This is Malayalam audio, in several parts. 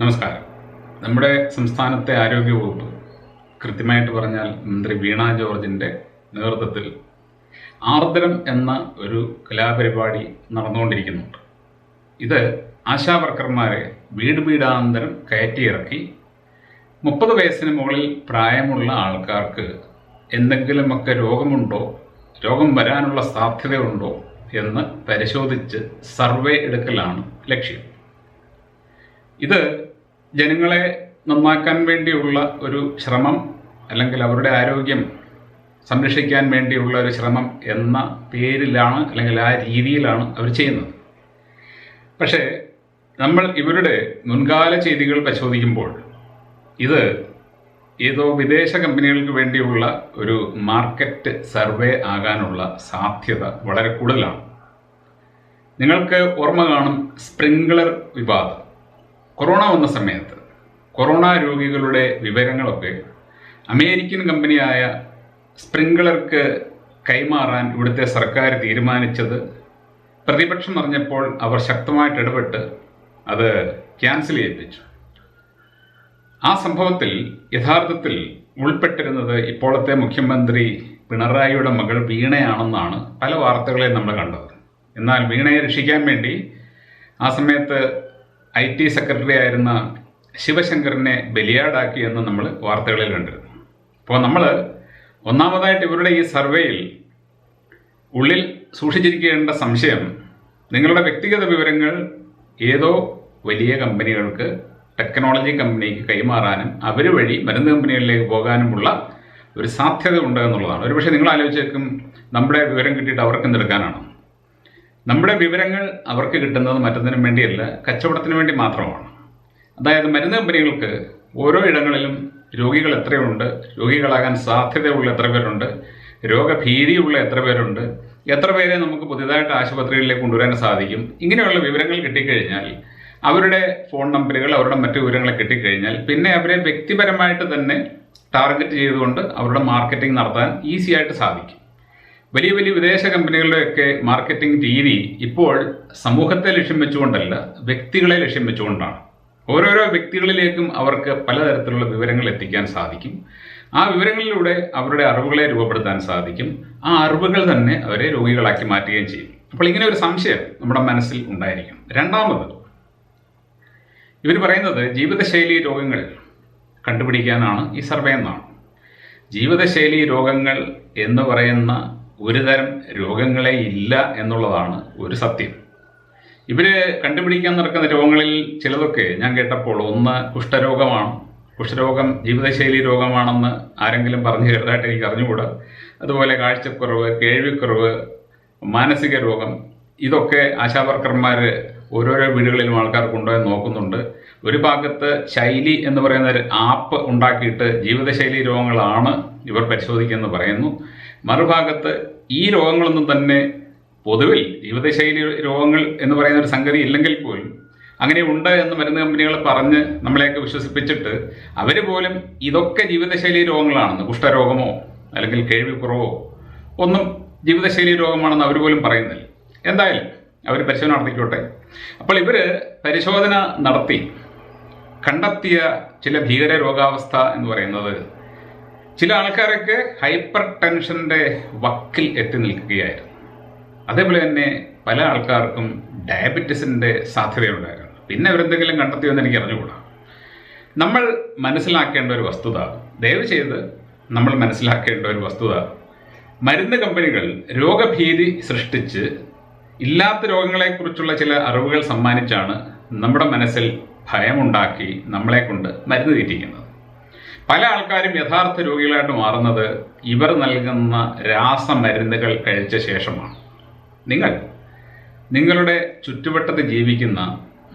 നമസ്കാരം. നമ്മുടെ സംസ്ഥാനത്തെ ആരോഗ്യവകുപ്പ് കൃത്യമായിട്ട് പറഞ്ഞാൽ മന്ത്രി വീണ ജോർജിന്റെ നേതൃത്വത്തിൽ ആർദ്രം എന്ന ഒരു കലാപരിപാടി നടന്നുകൊണ്ടിരിക്കുന്നുണ്ട്. ഇത് ആശാവർക്കർമാരെ വീട് വീടാന്തരം കയറ്റിയിറക്കി മുപ്പത് വയസ്സിന് മുകളിൽ പ്രായമുള്ള ആൾക്കാർക്ക് എന്തെങ്കിലുമൊക്കെ രോഗമുണ്ടോ രോഗം വരാനുള്ള സാധ്യതയുണ്ടോ എന്ന് പരിശോധിച്ച് സർവേ എടുക്കലാണ് ലക്ഷ്യം. ഇത് ജനങ്ങളെ നന്നാക്കാൻ വേണ്ടിയുള്ള ഒരു ശ്രമം അല്ലെങ്കിൽ അവരുടെ ആരോഗ്യം സംരക്ഷിക്കാൻ വേണ്ടിയുള്ള ഒരു ശ്രമം എന്ന പേരിലാണ് അല്ലെങ്കിൽ ആ രീതിയിലാണ് അവർ ചെയ്യുന്നത്. പക്ഷേ നമ്മൾ ഇവരുടെ മുൻകാല ചെയ്തികൾ പരിശോധിക്കുമ്പോൾ ഇത് ഏതോ വിദേശ കമ്പനികൾക്ക് വേണ്ടിയുള്ള ഒരു മാർക്കറ്റ് സർവേ ആകാനുള്ള സാധ്യത വളരെ കൂടുതലാണ്. നിങ്ങൾക്ക് ഓർമ്മ കാണും സ്പ്രിംഗ്ലർ വിവാദം. കൊറോണ വന്ന സമയത്ത് കൊറോണ രോഗികളുടെ വിവരങ്ങളൊക്കെ അമേരിക്കൻ കമ്പനിയായ സ്പ്രിംഗ്ലർക്ക് കൈമാറാൻ ഇവിടുത്തെ സർക്കാർ തീരുമാനിച്ചത് പ്രതിപക്ഷം അറിഞ്ഞപ്പോൾ അവർ ശക്തമായിട്ട് ഇടപെട്ട് അത് ക്യാൻസൽ ചെയ്യിപ്പിച്ചു. ആ സംഭവത്തിൽ യഥാർത്ഥത്തിൽ ഉൾപ്പെട്ടിരുന്നത് ഇപ്പോഴത്തെ മുഖ്യമന്ത്രി പിണറായിയുടെ മകൾ വീണയാണെന്നാണ് പല വാർത്തകളെ നമ്മൾ കണ്ടത്. എന്നാൽ വീണയെ രക്ഷിക്കാൻ വേണ്ടി ആ സമയത്ത് ഐ ടി സെക്രട്ടറി ആയിരുന്ന ശിവശങ്കറിനെ ബലിയാടാക്കി എന്ന് നമ്മൾ വാർത്തകളിൽ കണ്ടിരുന്നു. അപ്പോൾ നമ്മൾ ഒന്നാമതായിട്ട് ഇവരുടെ ഈ സർവേയിൽ ഉള്ളിൽ സൂക്ഷിച്ചിരിക്കേണ്ട സംശയം നിങ്ങളുടെ വ്യക്തിഗത വിവരങ്ങൾ ഏതോ വലിയ കമ്പനികൾക്ക് ടെക്നോളജി കമ്പനിക്ക് കൈമാറാനും അവർ വഴി മരുന്ന് കമ്പനികളിലേക്ക് പോകാനുമുള്ള ഒരു സാധ്യത ഉണ്ട് എന്നുള്ളതാണ്. ഒരുപക്ഷെ നിങ്ങൾ ആലോചിച്ചേക്കും നമ്മുടെ വിവരം കിട്ടിയിട്ട് അവർക്ക് എന്തെടുക്കാനാണ്? നമ്മുടെ വിവരങ്ങൾ അവർക്ക് കിട്ടുന്നത് മറ്റൊന്നിനും വേണ്ടിയല്ല കച്ചവടത്തിന് വേണ്ടി മാത്രമാണ്. അതായത് മരുന്ന് കമ്പനികൾക്ക് ഓരോ ഇടങ്ങളിലും രോഗികൾ എത്രയുണ്ട് രോഗികളാകാൻ സാധ്യതയുള്ള എത്ര പേരുണ്ട് രോഗഭീതിയുള്ള എത്ര പേരുണ്ട് എത്ര പേരെ നമുക്ക് പുതിയതായിട്ട് ആശുപത്രികളിലേക്ക് കൊണ്ടുവരാൻ സാധിക്കും ഇങ്ങനെയുള്ള വിവരങ്ങൾ കിട്ടിക്കഴിഞ്ഞാൽ അവരുടെ ഫോൺ നമ്പറുകൾ അവരുടെ മറ്റു വിവരങ്ങൾ കിട്ടിക്കഴിഞ്ഞാൽ പിന്നെ അവരെ വ്യക്തിപരമായിട്ട് തന്നെ ടാർഗറ്റ് ചെയ്തുകൊണ്ട് അവരുടെ മാർക്കറ്റിംഗ് നടത്താൻ ഈസിയായിട്ട് സാധിക്കും. വലിയ വലിയ വിദേശ കമ്പനികളുടെയൊക്കെ മാർക്കറ്റിംഗ് രീതി ഇപ്പോൾ സമൂഹത്തെ ലക്ഷ്യം വെച്ചുകൊണ്ടല്ല വ്യക്തികളെ ലക്ഷ്യം വെച്ചുകൊണ്ടാണ്. ഓരോരോ വ്യക്തികളിലേക്കും അവർക്ക് പലതരത്തിലുള്ള വിവരങ്ങൾ എത്തിക്കാൻ സാധിക്കും. ആ വിവരങ്ങളിലൂടെ അവരുടെ അറിവുകളെ രൂപപ്പെടുത്താൻ സാധിക്കും. ആ അറിവുകൾ തന്നെ അവരെ രോഗികളാക്കി മാറ്റുകയും ചെയ്യും. അപ്പോൾ ഇങ്ങനെ ഒരു സംശയം നമ്മുടെ മനസ്സിൽ ഉണ്ടായിരിക്കും. രണ്ടാമത് ഇവർ പറയുന്നത് ജീവിതശൈലി രോഗങ്ങൾ കണ്ടുപിടിക്കാനാണ് ഈ സർവേ എന്നാണ്. ജീവിതശൈലി രോഗങ്ങൾ എന്ന് പറയുന്ന ഒരു തരം രോഗങ്ങളെ ഇല്ല എന്നുള്ളതാണ് ഒരു സത്യം. ഇവർ കണ്ടുപിടിക്കാൻ നടക്കുന്ന രോഗങ്ങളിൽ ചിലതൊക്കെ ഞാൻ കേട്ടപ്പോൾ ഒന്ന് കുഷ്ഠരോഗമാണ്. കുഷ്ഠരോഗം ജീവിതശൈലി രോഗമാണെന്ന് ആരെങ്കിലും പറഞ്ഞു കേട്ടതായിട്ട് എനിക്ക് അറിഞ്ഞുകൂടാ. അതുപോലെ കാഴ്ചക്കുറവ് കേൾവിക്കുറവ് മാനസിക രോഗം ഇതൊക്കെ ആശാവർക്കർമാർ ഓരോരോ വീടുകളിലും ആൾക്കാർ കൊണ്ടുപോയി നോക്കുന്നുണ്ട്. ഒരു ഭാഗത്ത് ശൈലി എന്ന് പറയുന്ന ഒരു ആപ്പ് ഉണ്ടാക്കിയിട്ട് ജീവിതശൈലി രോഗങ്ങളാണ് ഇവർ പരിശോധിക്കുന്നത് പറയുന്നു. മറുഭാഗത്ത് ഈ രോഗങ്ങളൊന്നും തന്നെ പൊതുവിൽ ജീവിതശൈലി രോഗങ്ങൾ എന്ന് പറയുന്ന ഒരു സംഗതി ഇല്ലെങ്കിൽ പോലും അങ്ങനെ ഉണ്ട് എന്ന് മരുന്ന് കമ്പനികൾ പറഞ്ഞ് നമ്മളെയൊക്കെ വിശ്വസിപ്പിച്ചിട്ട് അവർ പോലും ഇതൊക്കെ ജീവിതശൈലി രോഗങ്ങളാണെന്ന് കുഷ്ഠരോഗമോ അല്ലെങ്കിൽ കേൾവിക്കുറവോ ഒന്നും ജീവിതശൈലി രോഗമാണെന്ന് അവർ പോലും പറയുന്നില്ല. എന്തായാലും അവർ പരിശോധന നടത്തിക്കോട്ടെ. അപ്പോൾ ഇവർ പരിശോധന നടത്തി. കണ്ടെത്തിയ ചില ഭീകര രോഗാവസ്ഥ എന്ന് പറയുന്നത് ചില ആൾക്കാരൊക്കെ ഹൈപ്പർ ടെൻഷന്റെ വക്കിൽ എത്തി നിൽക്കുകയായിരുന്നു. അതേപോലെ തന്നെ പല ആൾക്കാർക്കും ഡയബറ്റീസിന്റെ സാധ്യതയുണ്ടായിരുന്നു. പിന്നെ അവരെന്തെങ്കിലും കണ്ടെത്തിയോ എന്ന് എനിക്ക് അറിഞ്ഞുകൂടാ. നമ്മൾ മനസ്സിലാക്കേണ്ട ഒരു വസ്തുത ദയവ് ചെയ്ത് നമ്മൾ മനസ്സിലാക്കേണ്ട ഒരു വസ്തുത. മരുന്ന് കമ്പനികൾ രോഗഭീതി സൃഷ്ടിച്ച് ഇല്ലാത്ത രോഗങ്ങളെക്കുറിച്ചുള്ള ചില അറിവുകൾ സമ്മാനിച്ചാണ് നമ്മുടെ മനസ്സിൽ ഭയമുണ്ടാക്കി നമ്മളെ കൊണ്ട് മരുന്ന് തീറ്റിക്കുന്നത്. പല ആൾക്കാരും യഥാർത്ഥ രോഗികളായിട്ട് മാറുന്നത് ഇവർ നൽകുന്ന രാസമരുന്നുകൾ കഴിച്ച ശേഷമാണ്. നിങ്ങൾ നിങ്ങളുടെ ചുറ്റുവട്ടത്ത് ജീവിക്കുന്ന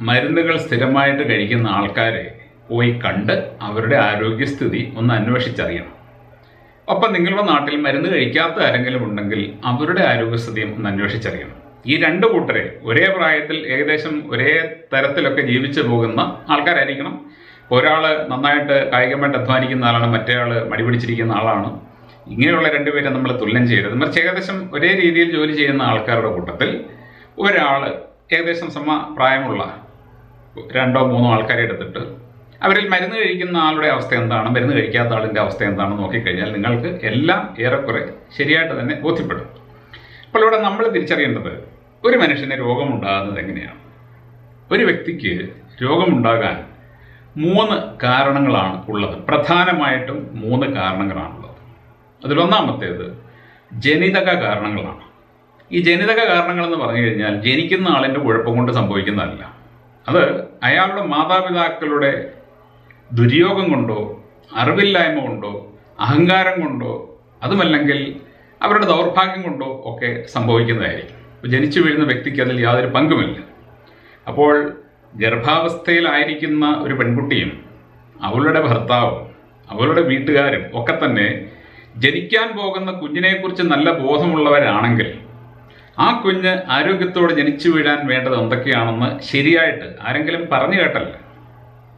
മരുന്നുകൾ സ്ഥിരമായിട്ട് കഴിക്കുന്ന ആൾക്കാരെ പോയി കണ്ട് അവരുടെ ആരോഗ്യസ്ഥിതി ഒന്ന് അന്വേഷിച്ചറിയണം. ഒപ്പം നിങ്ങളുടെ നാട്ടിൽ മരുന്ന് കഴിക്കാത്ത ആരെങ്കിലും ഉണ്ടെങ്കിൽ അവരുടെ ആരോഗ്യസ്ഥിതിയും ഒന്ന് അന്വേഷിച്ചറിയണം. ഈ രണ്ട് കൂട്ടരെ ഒരേ പ്രായത്തിൽ ഏകദേശം ഒരേ തരത്തിലൊക്കെ ജീവിച്ചു പോകുന്ന ആൾക്കാരായിരിക്കണം. ഒരാൾ നന്നായിട്ട് കായികമായിട്ട് അധ്വാനിക്കുന്ന ആളാണ് മറ്റേ ആൾ മടി പിടിച്ചിരിക്കുന്ന ആളാണ്. ഇങ്ങനെയുള്ള രണ്ടുപേരെ നമ്മൾ തുല്യം ചെയ്യരുത്. മറിച്ച് ഏകദേശം ഒരേ രീതിയിൽ ജോലി ചെയ്യുന്ന ആൾക്കാരുടെ കൂട്ടത്തിൽ ഒരാൾ ഏകദേശം സമ പ്രായമുള്ള രണ്ടോ മൂന്നോ ആൾക്കാരെ എടുത്തിട്ട് അവരിൽ മരുന്ന് കഴിക്കുന്ന ആളുടെ അവസ്ഥ എന്താണ് മരുന്ന് കഴിക്കാത്ത ആളിന്റെ അവസ്ഥ എന്താണെന്ന് നോക്കിക്കഴിഞ്ഞാൽ നിങ്ങൾക്ക് എല്ലാം ഏറെക്കുറെ ശരിയായിട്ട് തന്നെ ബോധ്യപ്പെടും. അപ്പോൾ ഇവിടെ നമ്മൾ തിരിച്ചറിയേണ്ടത് ഒരു മനുഷ്യന് രോഗമുണ്ടാകുന്നത് എങ്ങനെയാണ്? ഒരു വ്യക്തിക്ക് രോഗമുണ്ടാകാൻ മൂന്ന് കാരണങ്ങളാണ് ഉള്ളത്. പ്രധാനമായിട്ടും മൂന്ന് കാരണങ്ങളാണുള്ളത്. അതിലൊന്നാമത്തേത് ജനിതക കാരണങ്ങളാണ്. ഈ ജനിതക കാരണങ്ങൾ എന്ന് പറഞ്ഞു കഴിഞ്ഞാൽ ജനിക്കുന്ന ആളിന്റെ കുഴപ്പം കൊണ്ട് സംഭവിക്കുന്നതല്ല. അത് അയാളുടെ മാതാപിതാക്കളുടെ ദുര്യോഗം കൊണ്ടോ അറിവില്ലായ്മ കൊണ്ടോ അഹങ്കാരം കൊണ്ടോ അതുമല്ലെങ്കിൽ അവരുടെ ദൗർഭാഗ്യം കൊണ്ടോ ഒക്കെ സംഭവിക്കുന്നതായിരിക്കും. ജനിച്ചു വീഴുന്ന വ്യക്തിക്ക് അതിൽ യാതൊരു പങ്കുമില്ല. അപ്പോൾ ഗർഭാവസ്ഥയിലായിരിക്കുന്ന ഒരു പെൺകുട്ടിയും അവളുടെ ഭർത്താവും അവളുടെ വീട്ടുകാരും ഒക്കെ തന്നെ ജനിക്കാൻ പോകുന്ന കുഞ്ഞിനെക്കുറിച്ച് നല്ല ബോധമുള്ളവരാണെങ്കിൽ ആ കുഞ്ഞ് ആരോഗ്യത്തോടെ ജനിച്ചു വീഴാൻ വേണ്ടത് എന്തൊക്കെയാണെന്ന് ശരിയായിട്ട് ആരെങ്കിലും പറഞ്ഞു കേട്ടല്ല?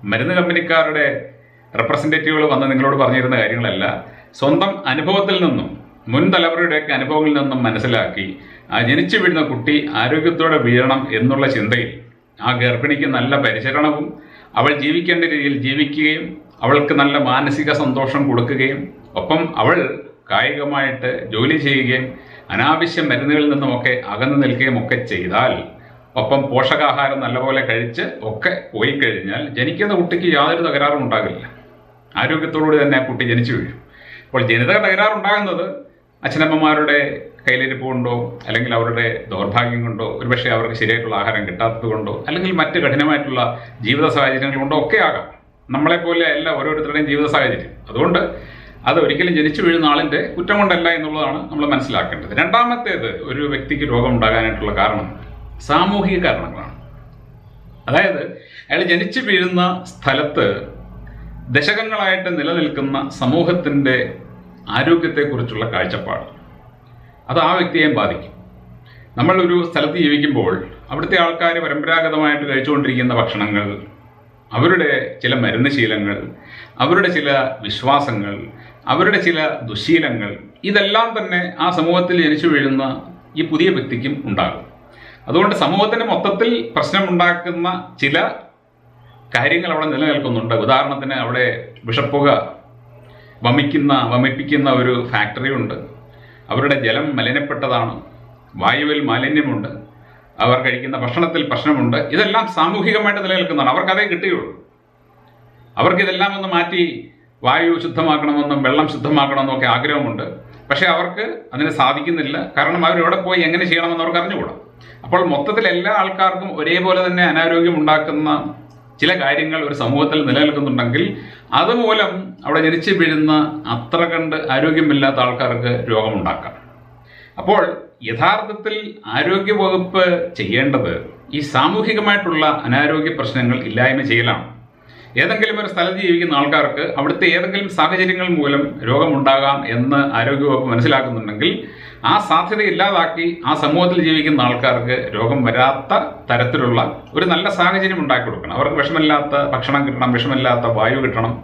മരുന്ന് കമ്പനിക്കാരുടെ റെപ്രസെന്റേറ്റീവുകൾ വന്ന് നിങ്ങളോട് പറഞ്ഞിരുന്ന കാര്യങ്ങളല്ല സ്വന്തം അനുഭവത്തിൽ നിന്നും മുൻ തലമുറയുടെയൊക്കെ അനുഭവങ്ങളിൽ നിന്നും മനസ്സിലാക്കി ആ ജനിച്ചു വീഴുന്ന കുട്ടി ആരോഗ്യത്തോടെ വീഴണം എന്നുള്ള ചിന്തയിൽ ആ ഗർഭിണിക്ക് നല്ല പരിചരണവും അവൾ ജീവിക്കേണ്ട രീതിയിൽ ജീവിക്കുകയും അവൾക്ക് നല്ല മാനസിക സന്തോഷം കൊടുക്കുകയും ഒപ്പം അവൾ കായികമായിട്ട് ജോലി ചെയ്യുകയും അനാവശ്യ മരുന്നുകളിൽ നിന്നുമൊക്കെ അകന്നു നിൽക്കുകയും ഒക്കെ ചെയ്താൽ ഒപ്പം പോഷകാഹാരം നല്ലപോലെ കഴിച്ച് ഒക്കെ പോയി കഴിഞ്ഞാൽ ജനിക്കുന്ന കുട്ടിക്ക് യാതൊരു തകരാറും ഉണ്ടാകില്ല. ആരോഗ്യത്തോടുകൂടി തന്നെ ആ കുട്ടി ജനിച്ചു വീഴും. അപ്പോൾ ജനിതക തകരാറുണ്ടാകുന്നത് അച്ഛനമ്മമാരുടെ കയ്യിലിരിപ്പ് കൊണ്ടോ അല്ലെങ്കിൽ അവരുടെ ദൗർഭാഗ്യം കൊണ്ടോ ഒരുപക്ഷെ അവർക്ക് ശരിയായിട്ടുള്ള ആഹാരം കിട്ടാത്തത് കൊണ്ടോ അല്ലെങ്കിൽ മറ്റ് കഠിനമായിട്ടുള്ള ജീവിത സാഹചര്യങ്ങൾ കൊണ്ടോ ഒക്കെ ആകാം. നമ്മളെപ്പോലെ അല്ല ഓരോരുത്തരുടെയും ജീവിത സാഹചര്യം. അതുകൊണ്ട് അത് ഒരിക്കലും ജനിച്ചു വീഴുന്ന ആളിന്റെ കുറ്റം കൊണ്ടല്ല എന്നുള്ളതാണ് നമ്മൾ മനസ്സിലാക്കേണ്ടത്. രണ്ടാമത്തേത് ഒരു വ്യക്തിക്ക് രോഗം ഉണ്ടാകാനായിട്ടുള്ള കാരണം സാമൂഹിക കാരണങ്ങളാണ്. അതായത് അയാൾ ജനിച്ചു വീഴുന്ന സ്ഥലത്ത് ദശകങ്ങളായിട്ട് നിലനിൽക്കുന്ന സമൂഹത്തിന്റെ ആരോഗ്യത്തെക്കുറിച്ചുള്ള കാഴ്ചപ്പാട്. അത് ആ വ്യക്തിയെയും ബാധിക്കും. നമ്മൾ ഒരു സ്ഥലത്ത് ജീവിക്കുമ്പോൾ അവിടുത്തെ ആൾക്കാർ പരമ്പരാഗതമായിട്ട് കഴിച്ചുകൊണ്ടിരിക്കുന്ന ഭക്ഷണങ്ങൾ അവരുടെ ചില മരുന്ന് ശീലങ്ങൾ അവരുടെ ചില വിശ്വാസങ്ങൾ അവരുടെ ചില ദുശീലങ്ങൾ ഇതെല്ലാം തന്നെ ആ സമൂഹത്തിൽ ജനിച്ചു വീഴുന്ന ഈ പുതിയ വ്യക്തിക്കും ഉണ്ടാകും. അതുകൊണ്ട് സമൂഹത്തിന് മൊത്തത്തിൽ പ്രശ്നമുണ്ടാക്കുന്ന ചില കാര്യങ്ങൾ അവിടെ നിലനിൽക്കുന്നുണ്ട്. ഉദാഹരണത്തിന് അവിടെ വിഷപ്പുക വമിക്കുന്ന വമിപ്പിക്കുന്ന ഒരു ഫാക്ടറി ഉണ്ട്. അവരുടെ ജലം മലിനപ്പെട്ടതാണ്. വായുവിൽ മാലിന്യമുണ്ട്. അവർ കഴിക്കുന്ന ഭക്ഷണത്തിൽ പ്രശ്നമുണ്ട്. ഇതെല്ലാം സാമൂഹികമായിട്ട് നിലനിൽക്കുന്നതാണ്. അവർക്കതേ കിട്ടുകയുള്ളൂ അവർക്കിതെല്ലാം ഒന്ന് മാറ്റി വായു ശുദ്ധമാക്കണമെന്നും വെള്ളം ശുദ്ധമാക്കണമെന്നും ഒക്കെ ആഗ്രഹമുണ്ട്. പക്ഷേ അവർക്ക് അതിന് സാധിക്കുന്നില്ല. കാരണം അവർ എവിടെ പോയി എങ്ങനെ ചെയ്യണമെന്ന് അവർക്ക് അറിഞ്ഞുകൂടാ. അപ്പോൾ മൊത്തത്തിൽ എല്ലാ ആൾക്കാർക്കും ഒരേപോലെ തന്നെ അനാരോഗ്യം ഉണ്ടാക്കുന്ന ചില കാര്യങ്ങൾ ഒരു സമൂഹത്തിൽ നിലനിൽക്കുന്നുണ്ടെങ്കിൽ അതുമൂലം അവിടെ ജനിച്ചു വീഴുന്ന അത്ര കണ്ട് ആരോഗ്യമില്ലാത്ത ആൾക്കാർക്ക് രോഗമുണ്ടാക്കാം. അപ്പോൾ യഥാർത്ഥത്തിൽ ആരോഗ്യവകുപ്പ് ചെയ്യേണ്ടത് ഈ സാമൂഹികമായിട്ടുള്ള അനാരോഗ്യ പ്രശ്നങ്ങൾ ഇല്ലായ്മ ചെയ്യലാണ്. ഏതെങ്കിലും ഒരു സ്ഥലത്ത് ജീവിക്കുന്ന ആൾക്കാർക്ക് അവിടുത്തെ ഏതെങ്കിലും സാഹചര്യങ്ങൾ മൂലം രോഗമുണ്ടാകാം എന്ന് ആരോഗ്യവകുപ്പ് മനസ്സിലാക്കുന്നുണ്ടെങ്കിൽ ആ സാധ്യത ഇല്ലാതാക്കി ആ സമൂഹത്തിൽ ജീവിക്കുന്ന ആൾക്കാർക്ക് രോഗം വരാത്ത തരത്തിലുള്ള ഒരു നല്ല സാഹചര്യം ഉണ്ടാക്കി കൊടുക്കണം. അവർക്ക് വിഷമില്ലാത്ത ഭക്ഷണം കിട്ടണം വിഷമില്ലാത്ത വായു കിട്ടണം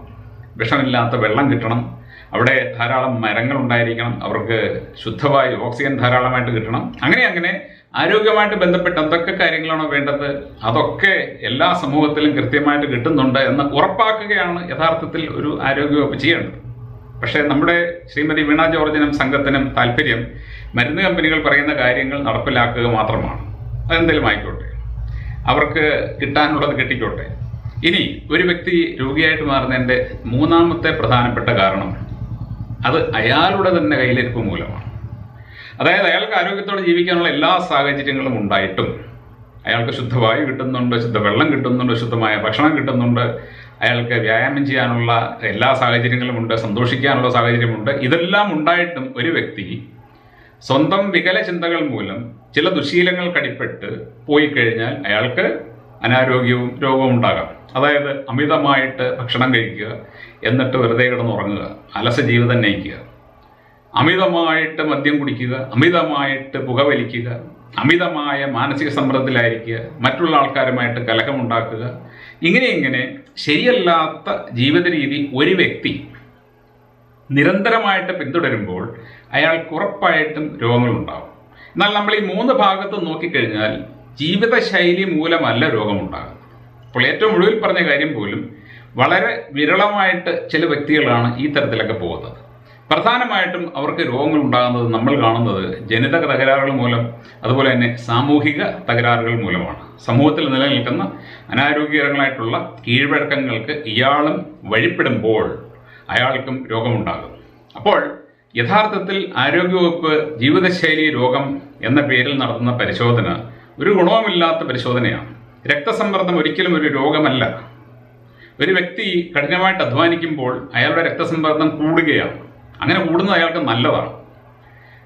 വിഷമില്ലാത്ത വെള്ളം കിട്ടണം. അവിടെ ധാരാളം മരങ്ങൾ ഉണ്ടായിരിക്കണം. അവർക്ക് ശുദ്ധവായു ഓക്സിജൻ ധാരാളമായിട്ട് കിട്ടണം. അങ്ങനെ അങ്ങനെ ആരോഗ്യമായിട്ട് ബന്ധപ്പെട്ട് എന്തൊക്കെ കാര്യങ്ങളാണോ വേണ്ടത് അതൊക്കെ എല്ലാ സമൂഹത്തിലും കൃത്യമായിട്ട് കിട്ടുന്നുണ്ട് എന്ന് ഉറപ്പാക്കുകയാണ് യഥാർത്ഥത്തിൽ ഒരു ആരോഗ്യവകുപ്പ് ചെയ്യേണ്ടത്. പക്ഷേ നമ്മുടെ ശ്രീമതി വീണ ജോർജിനും സംഘത്തിനും താല്പര്യം മരുന്ന് കമ്പനികൾ പറയുന്ന കാര്യങ്ങൾ നടപ്പിലാക്കുക മാത്രമാണ്. അതെന്തെങ്കിലും ആയിക്കോട്ടെ. അവർക്ക് കിട്ടാനുള്ളത് കിട്ടിക്കോട്ടെ. ഇനി ഒരു വ്യക്തി രോഗിയായിട്ട് മാറുന്നതിന്റെ മൂന്നാമത്തെ പ്രധാനപ്പെട്ട കാരണം അത് അയാളുടെ തന്നെ കയ്യിലിരിപ്പ് മൂലമാണ്. അതായത് അയാൾക്ക് ആരോഗ്യത്തോടെ ജീവിക്കാനുള്ള എല്ലാ സാഹചര്യങ്ങളും ഉണ്ടായിട്ടും അയാൾക്ക് ശുദ്ധവായു കിട്ടുന്നുണ്ട് ശുദ്ധ വെള്ളം കിട്ടുന്നുണ്ട് ശുദ്ധമായ ഭക്ഷണം കിട്ടുന്നുണ്ട് അയാൾക്ക് വ്യായാമം ചെയ്യാനുള്ള എല്ലാ സാഹചര്യങ്ങളും ഉണ്ട് സന്തോഷിക്കാനുള്ള സാഹചര്യമുണ്ട് ഇതെല്ലാം ഉണ്ടായിട്ടും ഒരു വ്യക്തി സ്വന്തം വികല ചിന്തകൾ മൂലം ചില ദുശീലങ്ങൾ കടിപ്പെട്ട് പോയി കഴിഞ്ഞാൽ അയാൾക്ക് അനാരോഗ്യവും രോഗവും ഉണ്ടാകാം. അതായത് അമിതമായിട്ട് ഭക്ഷണം കഴിക്കുക എന്നിട്ട് വെറുതെ കിടന്നുറങ്ങുക അലസ ജീവിതം നയിക്കുക. അമിതമായിട്ട് മദ്യം കുടിക്കുക അമിതമായിട്ട് പുകവലിക്കുക അമിതമായ മാനസിക സമ്മർദ്ദത്തിലായിരിക്കുക മറ്റുള്ള ആൾക്കാരുമായിട്ട് കലഹമുണ്ടാക്കുക ഇങ്ങനെ ഇങ്ങനെ ശരിയല്ലാത്ത ജീവിത രീതി ഒരു വ്യക്തി നിരന്തരമായിട്ട് പിന്തുടരുമ്പോൾ അയാൾ ഉറപ്പായിട്ടും രോഗങ്ങളുണ്ടാകും എന്നാൽ നമ്മൾ ഈ മൂന്ന് ഭാഗത്ത് നോക്കിക്കഴിഞ്ഞാൽ ജീവിതശൈലി മൂലമല്ല രോഗമുണ്ടാകുന്നത്. അപ്പോൾ ഏറ്റവും ഒടുവിൽ പറഞ്ഞ കാര്യം പോലും വളരെ വിരളമായിട്ട് ചില വ്യക്തികളാണ് ഈ തരത്തിലൊക്കെ പോകുന്നത്. പ്രധാനമായിട്ടും അവർക്ക് രോഗങ്ങൾ ഉണ്ടാകുന്നത് നമ്മൾ കാണുന്നത് ജനിതക തകരാറുകൾ മൂലം അതുപോലെ തന്നെ സാമൂഹിക തകരാറുകൾ മൂലമാണ്. സമൂഹത്തിൽ നിലനിൽക്കുന്ന അനാരോഗ്യകരങ്ങളായിട്ടുള്ള കീഴ്വഴക്കങ്ങൾക്ക് ഇയാളും വഴിപ്പെടുമ്പോൾ അയാൾക്കും രോഗമുണ്ടാകും. അപ്പോൾ യഥാർത്ഥത്തിൽ ആരോഗ്യവകുപ്പ് ജീവിതശൈലി രോഗം എന്ന പേരിൽ നടത്തുന്ന പരിശോധന ഒരു ഗുണവുമില്ലാത്ത പരിശോധനയാണ്. രക്തസമ്മർദ്ദം ഒരിക്കലും ഒരു രോഗമല്ല. ഒരു വ്യക്തി കഠിനമായിട്ട് അധ്വാനിക്കുമ്പോൾ അയാളുടെ രക്തസമ്മർദ്ദം കൂടുകയാണ്. അങ്ങനെ കൂടുന്നത് അയാൾക്ക് നല്ലതാണ്.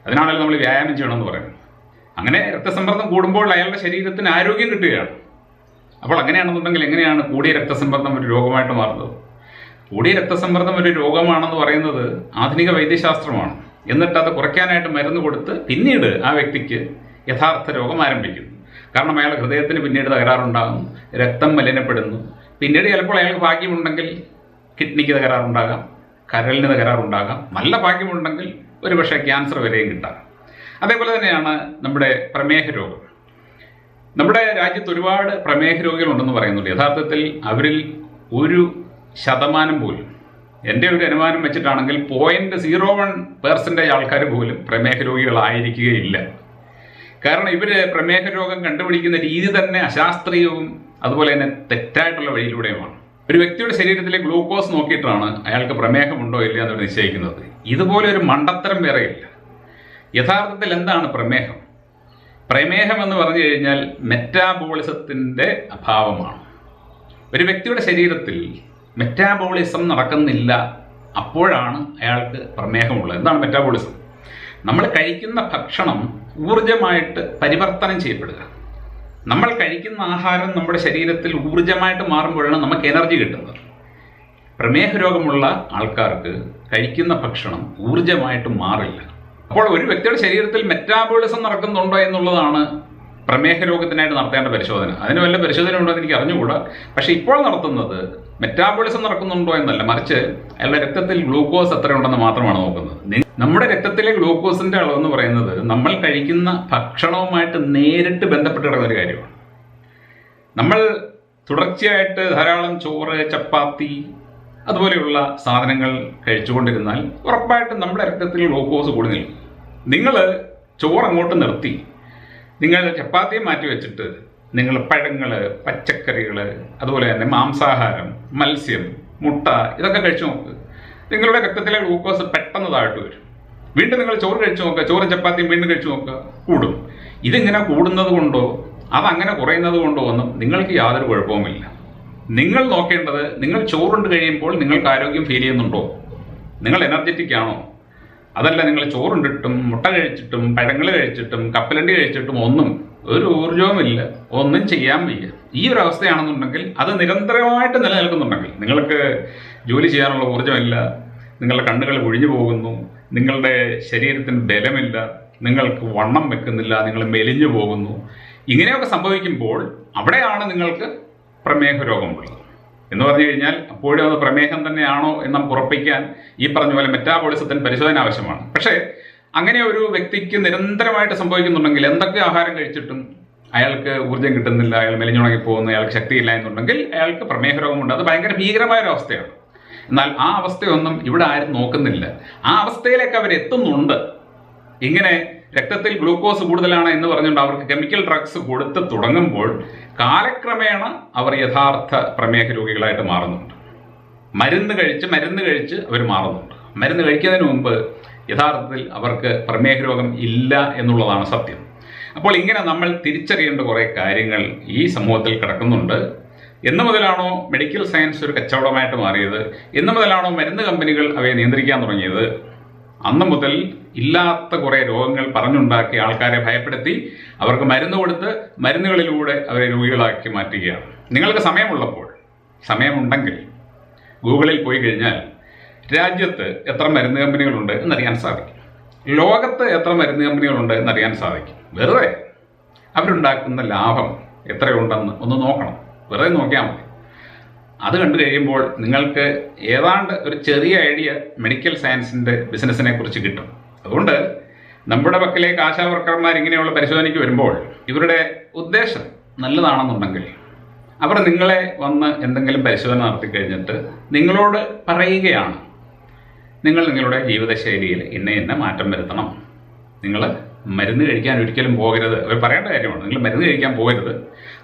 അതിനാണല്ലോ നമ്മൾ വ്യായാമം ചെയ്യണമെന്ന് പറയുന്നത്. അങ്ങനെ രക്തസമ്മർദ്ദം കൂടുമ്പോൾ അയാളുടെ ശരീരത്തിന് ആരോഗ്യം കിട്ടുകയാണ്. അപ്പോൾ അങ്ങനെയാണെന്നുണ്ടെങ്കിൽ എങ്ങനെയാണ് കൂടിയ രക്തസമ്മർദ്ദം ഒരു രോഗമായിട്ട് മാറുന്നത്? കൂടിയ രക്തസമ്മർദ്ദം ഒരു രോഗമാണെന്ന് പറയുന്നത് ആധുനിക വൈദ്യശാസ്ത്രമാണ്. എന്നിട്ട് അത് കുറയ്ക്കാനായിട്ട് മരുന്ന് കൊടുത്ത് പിന്നീട് ആ വ്യക്തിക്ക് യഥാർത്ഥ രോഗം ആരംഭിക്കുന്നു. കാരണം അയാൾ ഹൃദയത്തിന് പിന്നീട് തകരാറുണ്ടാകും രക്തം മലിനപ്പെടുന്നു. പിന്നീട് ചിലപ്പോൾ അയാൾക്ക് ഭാഗ്യമുണ്ടെങ്കിൽ കിഡ്നിക്ക് തകരാറുണ്ടാകാം. കരളിന് തകരാറുണ്ടാകാം. നല്ല ഭാഗ്യമുണ്ടെങ്കിൽ ഒരുപക്ഷെ ക്യാൻസർ വരെയും കിട്ടാം. അതേപോലെ തന്നെയാണ് നമ്മുടെ പ്രമേഹ രോഗം. നമ്മുടെ രാജ്യത്ത് ഒരുപാട് പ്രമേഹ രോഗികളുണ്ടെന്ന് പറയുന്നുണ്ട്. യഥാർത്ഥത്തിൽ അവരിൽ ഒരു ശതമാനം പോലും എന്റെ ഒരു അനുമാനം വെച്ചിട്ടാണെങ്കിൽ പോയിന്റ് സീറോ വൺ പേഴ്സന്റേജ് ആൾക്കാർ പോലും പ്രമേഹ രോഗികളായിരിക്കുകയില്ല. കാരണം ഇവർ പ്രമേഹ രോഗം കണ്ടുപിടിക്കുന്ന രീതി തന്നെ അശാസ്ത്രീയവും അതുപോലെ തന്നെ തെറ്റായിട്ടുള്ള വഴിയിലൂടെയുമാണ്. ഒരു വ്യക്തിയുടെ ശരീരത്തിലെ ഗ്ലൂക്കോസ് നോക്കിയിട്ടാണ് അയാൾക്ക് പ്രമേഹമുണ്ടോ ഇല്ല എന്ന് നിശ്ചയിക്കുന്നത്. ഇതുപോലെ ഒരു മണ്ടത്തരം വേറെയില്ല. യഥാർത്ഥത്തിൽ എന്താണ് പ്രമേഹം? പ്രമേഹം എന്ന് പറഞ്ഞു കഴിഞ്ഞാൽ മെറ്റാബോളിസത്തിന്റെ അഭാവമാണ്. ഒരു വ്യക്തിയുടെ ശരീരത്തിൽ മെറ്റാബോളിസം നടക്കുന്നില്ല അപ്പോഴാണ് അയാൾക്ക് പ്രമേഹമുള്ളത്. എന്താണ് മെറ്റാബോളിസം? നമ്മൾ കഴിക്കുന്ന ഭക്ഷണം ഊർജമായിട്ട് പരിവർത്തനം ചെയ്യപ്പെടുക. നമ്മൾ കഴിക്കുന്ന ആഹാരം നമ്മുടെ ശരീരത്തിൽ ഊർജമായിട്ട് മാറുമ്പോഴാണ് നമുക്ക് എനർജി കിട്ടുന്നത്. പ്രമേഹ രോഗമുള്ള ആൾക്കാർക്ക് കഴിക്കുന്ന ഭക്ഷണം ഊർജമായിട്ട് മാറില്ല. അപ്പോൾ ഒരു വ്യക്തിയുടെ ശരീരത്തിൽ മെറ്റാബോളിസം നടക്കുന്നുണ്ടോ എന്നുള്ളതാണ് പ്രമേഹ രോഗത്തിനായിട്ട് നടത്തേണ്ട പരിശോധന. അതിന് വല്ല പരിശോധന ഉണ്ടോ എന്ന് എനിക്ക് അറിഞ്ഞുകൂടാ. പക്ഷേ ഇപ്പോൾ നടത്തുന്നത് മെറ്റാബോളിസം നടക്കുന്നുണ്ടോ എന്നല്ല മറിച്ച് അയാളുടെ രക്തത്തിൽ ഗ്ലൂക്കോസ് എത്രയുണ്ടെന്ന് മാത്രമാണ് നോക്കുന്നത്. നമ്മുടെ രക്തത്തിലെ ഗ്ലൂക്കോസിന്റെ അളവ് എന്ന് പറയുന്നത് നമ്മൾ കഴിക്കുന്ന ഭക്ഷണവുമായിട്ട് നേരിട്ട് ബന്ധപ്പെട്ട് കിടക്കുന്ന ഒരു കാര്യമാണ്. നമ്മൾ തുടർച്ചയായിട്ട് ധാരാളം ചോറ് ചപ്പാത്തി അതുപോലെയുള്ള സാധനങ്ങൾ കഴിച്ചുകൊണ്ടിരുന്നാൽ ഉറപ്പായിട്ടും നമ്മുടെ രക്തത്തിൽ ഗ്ലൂക്കോസ് കൂടി നിൽക്കും. നിങ്ങൾ ചോറ് അങ്ങോട്ട് നിർത്തി. നിങ്ങൾ ചപ്പാത്തി മാറ്റി വെച്ചിട്ട് നിങ്ങൾ പഴങ്ങൾ പച്ചക്കറികൾ അതുപോലെ തന്നെ മാംസാഹാരം മത്സ്യം മുട്ട ഇതൊക്കെ കഴിച്ചു നോക്ക്. നിങ്ങളുടെ രക്തത്തിലെ ഗ്ലൂക്കോസ് പെട്ടെന്ന് താഴ്ത്തു വരും. വീണ്ടും നിങ്ങൾ ചോറ് കഴിച്ചു നോക്കുക ചോറും ചപ്പാത്തിയും വീണ്ടും കഴിച്ചു നോക്കുക കൂടും. ഇതിങ്ങനെ കൂടുന്നത് കൊണ്ടോ അതങ്ങനെ കുറയുന്നത് കൊണ്ടോ ഒന്നും നിങ്ങൾക്ക് യാതൊരു കുഴപ്പവുമില്ല. നിങ്ങൾ നോക്കേണ്ടത് നിങ്ങൾ ചോറുണ്ട് കഴിയുമ്പോൾ നിങ്ങൾക്ക് ആരോഗ്യം ഫീൽ ചെയ്യുന്നുണ്ടോ? നിങ്ങൾ എനർജറ്റിക് ആണോ? അതല്ല നിങ്ങൾ ചോറുണ്ടിട്ടും മുട്ട കഴിച്ചിട്ടും പഴങ്ങൾ കഴിച്ചിട്ടും കപ്പലണ്ടി കഴിച്ചിട്ടും ഒന്നും ഒരു ഊർജവുമില്ല ഒന്നും ചെയ്യാൻ വയ്യ. ഈ ഒരു അവസ്ഥയാണെന്നുണ്ടെങ്കിൽ അത് നിരന്തരമായിട്ട് നിലനിൽക്കുന്നുണ്ടെങ്കിൽ നിങ്ങൾക്ക് ജോലി ചെയ്യാനുള്ള ഊർജമില്ല നിങ്ങളുടെ കണ്ണുകൾ ഒഴിഞ്ഞു പോകുന്നു നിങ്ങളുടെ ശരീരത്തിന് ബലമില്ല നിങ്ങൾക്ക് വണ്ണം വെക്കുന്നില്ല നിങ്ങൾ മെലിഞ്ഞു പോകുന്നു. ഇങ്ങനെയൊക്കെ സംഭവിക്കുമ്പോൾ അവിടെയാണ് നിങ്ങൾക്ക് പ്രമേഹ രോഗമുള്ളത്. എന്ന് പറഞ്ഞു കഴിഞ്ഞാൽ അപ്പോഴും അത് പ്രമേഹം തന്നെയാണോ എന്ന് നമുക്ക് ഉറപ്പിക്കാൻ ഈ പറഞ്ഞ പോലെ മെറ്റാബോളിസത്തിന് പരിശോധന ആവശ്യമാണ്. പക്ഷേ അങ്ങനെ ഒരു വ്യക്തിക്ക് നിരന്തരമായിട്ട് സംഭവിക്കുന്നുണ്ടെങ്കിൽ എന്തൊക്കെ ആഹാരം കഴിച്ചിട്ടും അയാൾക്ക് ഊർജം കിട്ടുന്നില്ല അയാൾ മെലിഞ്ഞുണങ്ങി പോകുന്നു അയാൾക്ക് ശക്തിയില്ല എന്നുണ്ടെങ്കിൽ അയാൾക്ക് പ്രമേഹ രോഗമുണ്ട് അത് ഭയങ്കര ഭീകരമായ ഒരു അവസ്ഥയാണ്. എന്നാൽ ആ അവസ്ഥയൊന്നും ഇവിടെ ആരും നോക്കുന്നില്ല. ആ അവസ്ഥയിലേക്ക് അവർ എത്തുന്നുണ്ട്. ഇങ്ങനെ രക്തത്തിൽ ഗ്ലൂക്കോസ് കൂടുതലാണ് എന്ന് പറഞ്ഞുകൊണ്ട് അവർക്ക് കെമിക്കൽ ഡ്രഗ്സ് കൊടുത്ത് തുടങ്ങുമ്പോൾ കാലക്രമേണ അവർ യഥാർത്ഥ പ്രമേഹ രോഗികളായിട്ട് മാറുന്നുണ്ട്. മരുന്ന് കഴിച്ച് മരുന്ന് കഴിച്ച് അവർ മാറുന്നുണ്ട്. മരുന്ന് കഴിക്കുന്നതിന് മുമ്പ് യഥാർത്ഥത്തിൽ അവർക്ക് പ്രമേഹ രോഗം ഇല്ല എന്നുള്ളതാണ് സത്യം. അപ്പോൾ ഇങ്ങനെ നമ്മൾ തിരിച്ചറിയേണ്ട കുറേ കാര്യങ്ങൾ ഈ സമൂഹത്തിൽ കിടക്കുന്നുണ്ട്. എന്ന് മുതലാണോ മെഡിക്കൽ സയൻസ് ഒരു കച്ചവടമായിട്ട് മാറിയത്? എന്ന് മുതലാണോ മരുന്ന് കമ്പനികൾ അവയെ നിയന്ത്രിക്കാൻ തുടങ്ങിയത്? അന്ന് മുതൽ ഇല്ലാത്ത കുറേ രോഗങ്ങൾ പറഞ്ഞുണ്ടാക്കി ആൾക്കാരെ ഭയപ്പെടുത്തി അവർക്ക് മരുന്ന് കൊടുത്ത് മരുന്നുകളിലൂടെ അവരെ രോഗികളാക്കി മാറ്റുകയാണ്. നിങ്ങൾക്ക് സമയമുള്ളപ്പോൾ സമയമുണ്ടെങ്കിൽ ഗൂഗിളിൽ പോയി കഴിഞ്ഞാൽ രാജ്യത്ത് എത്ര മരുന്ന് കമ്പനികളുണ്ട് എന്നറിയാൻ സാധിക്കും. ലോകത്ത് എത്ര മരുന്ന് കമ്പനികളുണ്ട് എന്നറിയാൻ സാധിക്കും. വെറുതെ അവരുണ്ടാക്കുന്ന ലാഭം എത്രയുണ്ടെന്ന് ഒന്ന് നോക്കണം. വെറുതെ നോക്കിയാൽ മതി. അത് കണ്ടു കഴിയുമ്പോൾ നിങ്ങൾക്ക് ഏതാണ്ട് ഒരു ചെറിയ ഐഡിയ മെഡിക്കൽ സയൻസിന്റെ ബിസിനസ്സിനെ കുറിച്ച് കിട്ടും. അതുകൊണ്ട് നമ്മുടെ പക്കലേക്ക് ആശാ വർക്കർമാർ ഇങ്ങനെയുള്ള പരിശോധനയ്ക്ക് വരുമ്പോൾ ഇവരുടെ ഉദ്ദേശം നല്ലതാണെന്നുണ്ടെങ്കിൽ അവർ നിങ്ങളെ വന്ന് എന്തെങ്കിലും പരിശോധന നടത്തി കഴിഞ്ഞിട്ട് നിങ്ങളോട് പറയുകയാണ്. നിങ്ങൾ നിങ്ങളുടെ ജീവിതശൈലിയിൽ ഇന്ന ഇന്ന മാറ്റം വരുത്തണം. നിങ്ങൾ മരുന്ന് കഴിക്കാൻ ഒരിക്കലും പോകരുത്. അവർ പറയേണ്ട കാര്യമാണ്. നിങ്ങൾ മരുന്ന് കഴിക്കാൻ പോകരുത്.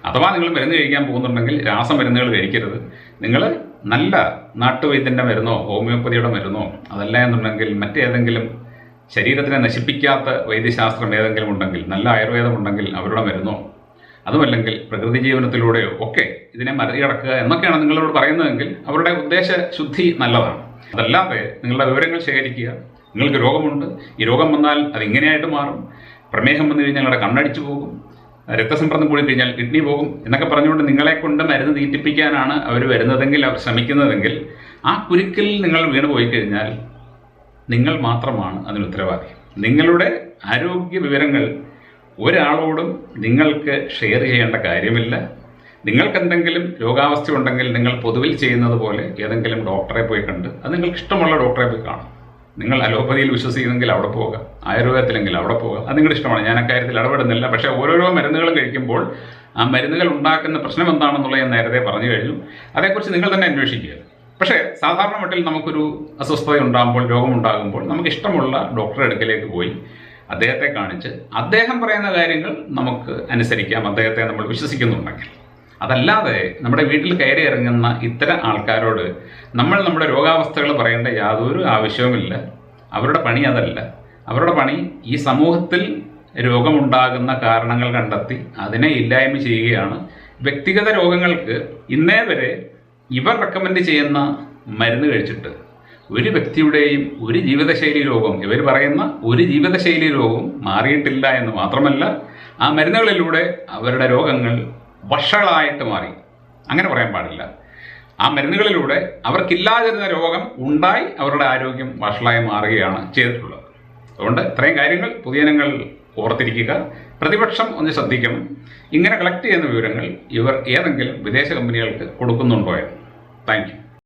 അഥവാ നിങ്ങൾ മരുന്ന് കഴിക്കാൻ പോകുന്നുണ്ടെങ്കിൽ രാസമരുന്നുകൾ കഴിക്കരുത്. നിങ്ങൾ നല്ല നാട്ടുവൈദ്യന്റെ മരുന്നോ ഹോമിയോപ്പതിയുടെ മരുന്നോ അതല്ല എന്നുണ്ടെങ്കിൽ മറ്റേതെങ്കിലും ശരീരത്തിനെ നശിപ്പിക്കാത്ത വൈദ്യശാസ്ത്രം ഏതെങ്കിലും ഉണ്ടെങ്കിൽ നല്ല ആയുർവേദം ഉണ്ടെങ്കിൽ അവരുടെ മരുന്നോ അതുമല്ലെങ്കിൽ പ്രകൃതി ജീവനത്തിലൂടെയോ ഒക്കെ ഇതിനെ മറികടക്കുക എന്നൊക്കെയാണ് നിങ്ങളോട് പറയുന്നതെങ്കിൽ അവരുടെ ഉദ്ദേശ ശുദ്ധി നല്ലതാണ്. അതല്ലാതെ നിങ്ങളുടെ വിവരങ്ങൾ ശേഖരിക്കുക. നിങ്ങൾക്ക് രോഗമുണ്ട്. ഈ രോഗം വന്നാൽ അത് ഇങ്ങനെയായിട്ട് മാറും. പ്രമേഹം വന്നു കഴിഞ്ഞാൽ നിങ്ങളുടെ കണ്ണടിച്ചു പോകും. രക്തസമ്മർദ്ദം കൂടി കഴിഞ്ഞാൽ കിഡ്നി പോകും എന്നൊക്കെ പറഞ്ഞുകൊണ്ട് നിങ്ങളെ കൊണ്ട് മരുന്ന് തീറ്റിപ്പിക്കാനാണ് അവർ വരുന്നതെങ്കിൽ അവർ ശ്രമിക്കുന്നതെങ്കിൽ ആ കുരുക്കിൽ നിങ്ങൾ വീണ് പോയി കഴിഞ്ഞാൽ നിങ്ങൾ മാത്രമാണ് അതിന് ഉത്തരവാദി. നിങ്ങളുടെ ആരോഗ്യ വിവരങ്ങൾ ഒരാളോടും നിങ്ങൾക്ക് ഷെയർ ചെയ്യേണ്ട കാര്യമില്ല. നിങ്ങൾക്ക് എന്തെങ്കിലും രോഗാവസ്ഥ ഉണ്ടെങ്കിൽ നിങ്ങൾ പൊതുവിൽ ചെയ്യുന്നത് പോലെ ഏതെങ്കിലും ഡോക്ടറെ പോയി കണ്ട് അത് നിങ്ങൾക്ക് ഇഷ്ടമുള്ള ഡോക്ടറെ പോയി കാണും. നിങ്ങൾ അലോപ്പതിയിൽ വിശ്വസിക്കുന്നെങ്കിൽ അവിടെ പോവുക ആയുർവേദത്തിലെങ്കിൽ അവിടെ പോവുക അത് നിങ്ങളുടെ ഇഷ്ടമാണ്. ഞാൻ അക്കാര്യത്തിൽ ഇടപെടുന്നില്ല. പക്ഷേ ഓരോരോ മരുന്നുകളും കഴിക്കുമ്പോൾ ആ മരുന്നുകൾ ഉണ്ടാക്കുന്ന പ്രശ്നം എന്താണെന്നുള്ളത് ഞാൻ നേരത്തെ പറഞ്ഞു കഴിഞ്ഞു. അതേക്കുറിച്ച് നിങ്ങൾ തന്നെ അന്വേഷിക്കുക. പക്ഷേ സാധാരണ മട്ടിൽ നമുക്കൊരു അസ്വസ്ഥത ഉണ്ടാകുമ്പോൾ രോഗമുണ്ടാകുമ്പോൾ നമുക്ക് ഇഷ്ടമുള്ള ഡോക്ടറെ അടുക്കലേക്ക് പോയി അദ്ദേഹത്തെ കാണിച്ച് അദ്ദേഹം പറയുന്ന കാര്യങ്ങൾ നമുക്ക് അനുസരിക്കാം. അദ്ദേഹത്തെ നമ്മൾ വിശ്വസിക്കുന്നുണ്ടെങ്കിൽ. അതല്ലാതെ നമ്മുടെ വീട്ടിൽ കയറി ഇറങ്ങുന്ന ഇത്തരം ആൾക്കാരോട് നമ്മൾ നമ്മുടെ രോഗാവസ്ഥകൾ പറയേണ്ട യാതൊരു ആവശ്യവുമില്ല. അവരുടെ പണി അതല്ല. അവരുടെ പണി ഈ സമൂഹത്തിൽ രോഗമുണ്ടാകുന്ന കാരണങ്ങൾ കണ്ടെത്തി അതിനെ ഇല്ലായ്മ ചെയ്യുകയാണ്. വ്യക്തിഗത രോഗങ്ങൾക്ക് ഇന്നേ വരെ ഇവർ റെക്കമെൻഡ് ചെയ്യുന്ന മരുന്ന് കഴിച്ചിട്ട് ഒരു വ്യക്തിയുടെയും ഒരു ജീവിതശൈലി രോഗം ഇവർ പറയുന്ന ഒരു ജീവിതശൈലി രോഗവും മാറിയിട്ടില്ല എന്ന് മാത്രമല്ല ആ മരുന്നുകളിലൂടെ അവരുടെ രോഗങ്ങൾ വഷളായിട്ട് മാറി. അങ്ങനെ പറയാൻ പാടില്ല. ആ മരുന്നുകളിലൂടെ അവർക്കില്ലാതിരുന്ന രോഗം ഉണ്ടായി അവരുടെ ആരോഗ്യം വഷളായി മാറുകയാണ് ചെയ്തിട്ടുള്ളത്. അതുകൊണ്ട് ഇത്രയും കാര്യങ്ങൾ പൊതുജനങ്ങൾ ഓർത്തിരിക്കുക. പ്രതിപക്ഷം ഒന്ന് ശ്രദ്ധിക്കണം. ഇങ്ങനെ കളക്ട് ചെയ്യുന്ന വിവരങ്ങൾ ഇവർ ഏതെങ്കിലും വിദേശ കമ്പനികൾക്ക് കൊടുക്കുന്നുണ്ടോ എന്ന്. താങ്ക്